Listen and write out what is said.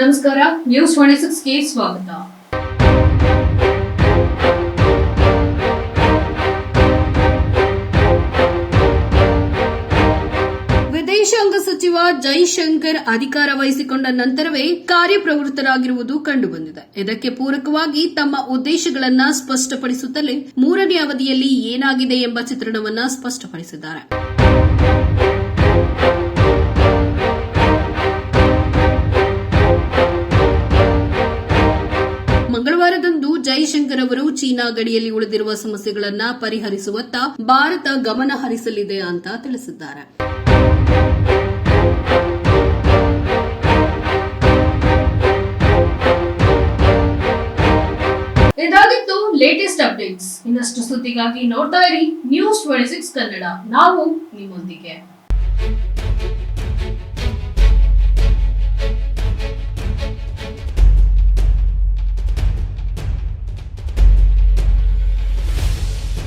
ನಮಸ್ಕಾರ news twenty ಸಿಕ್ಸ್ಗೆ ಸ್ವಾಗತ. ವಿದೇಶಾಂಗ ಸಚಿವ ಜೈಶಂಕರ್ ಅಧಿಕಾರ ವಹಿಸಿಕೊಂಡ ನಂತರವೇ ಕಾರ್ಯಪ್ರವೃತ್ತರಾಗಿರುವುದು ಕಂಡುಬಂದಿದೆ. ಇದಕ್ಕೆ ಪೂರಕವಾಗಿ ತಮ್ಮ ಉದ್ದೇಶಗಳನ್ನು ಸ್ಪಷ್ಟಪಡಿಸುತ್ತಲೇ ಮೂರನೇ ಅವಧಿಯಲ್ಲಿ ಏನಾಗಿದೆ ಎಂಬ ಚಿತ್ರಣವನ್ನು ಸ್ಪಷ್ಟಪಡಿಸಿದ್ದಾರೆ. ಮಂಗಳವಾರದಂದು ಜೈಶಂಕರ್ ಅವರು ಚೀನಾ ಗಡಿಯಲ್ಲಿ ಉಳಿದಿರುವ ಸಮಸ್ಯೆಗಳನ್ನ ಪರಿಹರಿಸುವತ್ತ ಭಾರತ ಗಮನ ಹರಿಸಲಿದೆ ಅಂತ ತಿಳಿಸಿದ್ದಾರೆ. ಇದಾಗಿತ್ತು ಲೇಟೆಸ್ಟ್ ಅಪ್ಡೇಟ್ಸ್ ಇನ್ನಷ್ಟು ಸುದ್ದಿಗಾಗಿ ನೋಡ್ತಾ ಇರಿ ನ್ಯೂಸ್ ಟ್ವೆಂಟಿ ಸಿಕ್ಸ್ ಕನ್ನಡ. ನಾವು ನಿಮ್ಮೊಂದಿಗೆ.